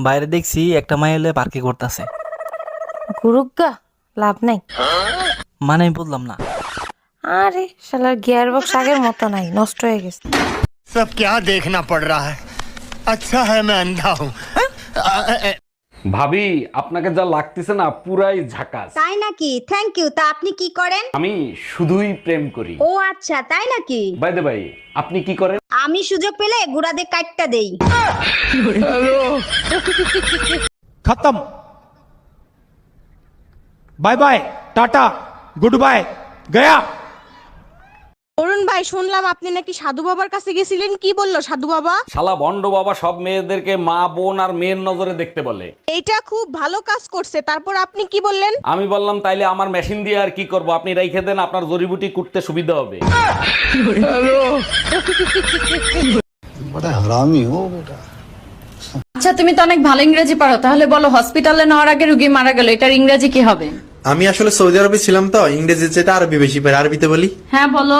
বাইরে দেখছি একটা মাই এলে পার্কে করতেছে গুরুগা লাভ নাই মানে আমি বললাম না আরে শালার গিয়ার বক্স আগের মতো নাই নষ্ট হয়ে গেছে सब क्या देखना पड़ रहा है अच्छा है मैं अंधा हूँ ভাবি আপনাকে যা লাগতেছে না পুরাই ঝাকাস তাই নাকি থ্যাংক ইউ তা আপনি কি করেন আমি শুধুই প্রেম করি ও আচ্ছা তাই নাকি বাইদে ভাই আপনি কি করেন আমি সুযোগ পেলে গুড়াদের কাটটা দেই। খতম। Bye bye tata good bye Gaya. Arun ভাই শুনলাম আপনি নাকি সাধু বাবার কাছে গেছিলেন। কি বলল সাধু বাবা? শালা ভণ্ড বাবা সব মেয়েদেরকে মা বোন আর মেয়ের নজরে দেখতে বলে। এইটা খুব ভালো কাজ করছে। তারপর আপনি কি বললেন? আমি বললাম তাইলে আমার মেশিন দিয়ে আর কি করব? আপনি রাইখে দেন আপনার জড়িবুটি কুটতে সুবিধা হবে। আচ্ছা তুমি তো অনেক ভালো ইংরেজি পারো। তাহলে বলো হসপিটালে নেওয়ার আগে রুগী মারা গেল এটার ইংরেজি কি হবে? আমি আসলে সৌদি আরবে ছিলাম তো ইংরেজি যেটা আরবি বেশি পারে। আরবিতে বলি? হ্যাঁ বলো।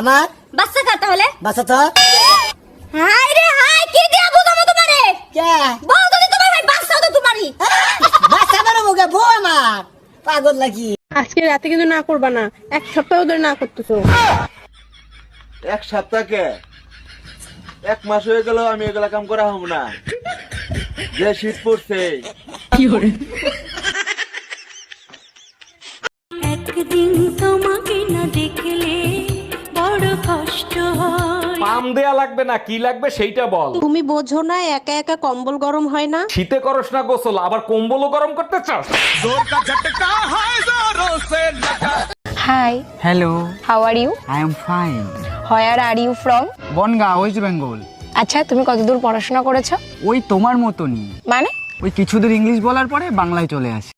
আমার বাচ্চা কার তাহলে? বাচ্চা তো হাই রে হাই কি দিয়া বুঝামো তোমারে? কে? বউ তো তোমার ভাই বাচ্চা তো তোমারই। বাচ্চা বউ আমার। পাগল লাগি আজকে রাতে কিন্তু না করবা না এক সপ্তাহ ধরে না করতেছো। এক সপ্তাহকে এক মাস হয়ে গেল আমি এগুলা কাম করা হব না। যে শীত পড়ছে। কি একদিন কষ্ট হয়। পাম দেয়া লাগবে না কি লাগবে সেইটা বল। তুমি বোঝো না একা একা কম্বল গরম হয় না? শীতে করস না গোসল আবার কম্বলও গরম করতে চাস? Hi hello how are you I am fine where are you from Bongaon West Bengal আচ্ছা তুমি কতদূর পড়াশোনা করেছ? ওই তোমার মতনই। মানে? ওই কিছুদূর ইংলিশ বলার পরে বাংলায় চলে আসি।